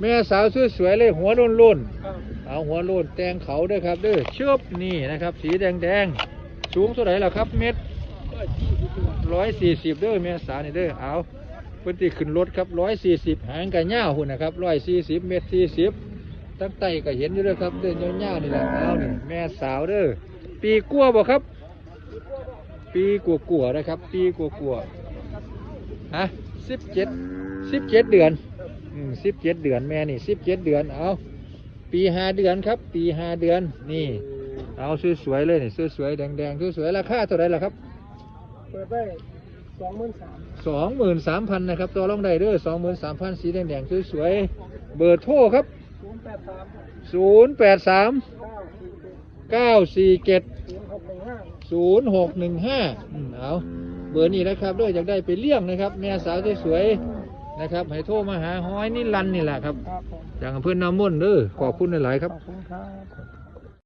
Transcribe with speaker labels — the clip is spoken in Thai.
Speaker 1: แม่สาวสวยๆเลยหัวโล้น
Speaker 2: ครับ
Speaker 1: ๆเอาหัวโล้นแตงเขาด้วยครับเด้อเชือบนี่นะครับ สีแดงๆสูงเท่าไหร่ล่ะครับ เม็ดร้อยสี่สิบเด้อแม่สาวนี่เด้อเอาเพิ่นที่ขึ้นรถครับร้อยสี่สิบหางกันย่าหุ่นนะครับร้อยสี่สิบเมตรสี่สิบตั้งไตก็เห็นอยู่เด้อครับเดินยาวๆนี่แหละเอานี่แม่สาวเด้อปีกัวบ่ครับ ปีกลัวนะครับ ปีกลัวฮะสิบเจ็ดสิบเจ็ดเดือน สิบเจ็ดเดือนแม่นี่สิบเจ็ดเดือนเอาปีห้าเดือนครับ ปีห้าเดือนนี่ เอาสวยๆเลยนี่สวยๆแดงๆสวยๆราคาเท่าไหร่ล่ะครับ
Speaker 2: เปิดได้สองหมื่นสาม
Speaker 1: สองหมื่นสามพันนะครับตัวรองได้เด้อสองหมื่นสามพันสีแดงๆสวยๆเบอร์โทรครับ
Speaker 2: ศูนย์แปดสาม
Speaker 1: ศูนย์แปดสาม
Speaker 2: เก้าสี่เจ็ด
Speaker 1: เก้าสี่เจ็ด
Speaker 2: ศูนย์หกหนึ่งห้า
Speaker 1: ศูนย์หกหนึ่งห้าเอาเบอร์นี้นะครับเด้ออยากได้ไปเลี้ยงนะครับ แม่สาวสวยๆ นะครับให้โทรมาหาห้อยนิรันดร์นี่แหละครับ
Speaker 2: ครับผม
Speaker 1: จากอำเภอนาม่นเด้อขอบคุณหลายๆครับ
Speaker 2: ขอบคุณครับ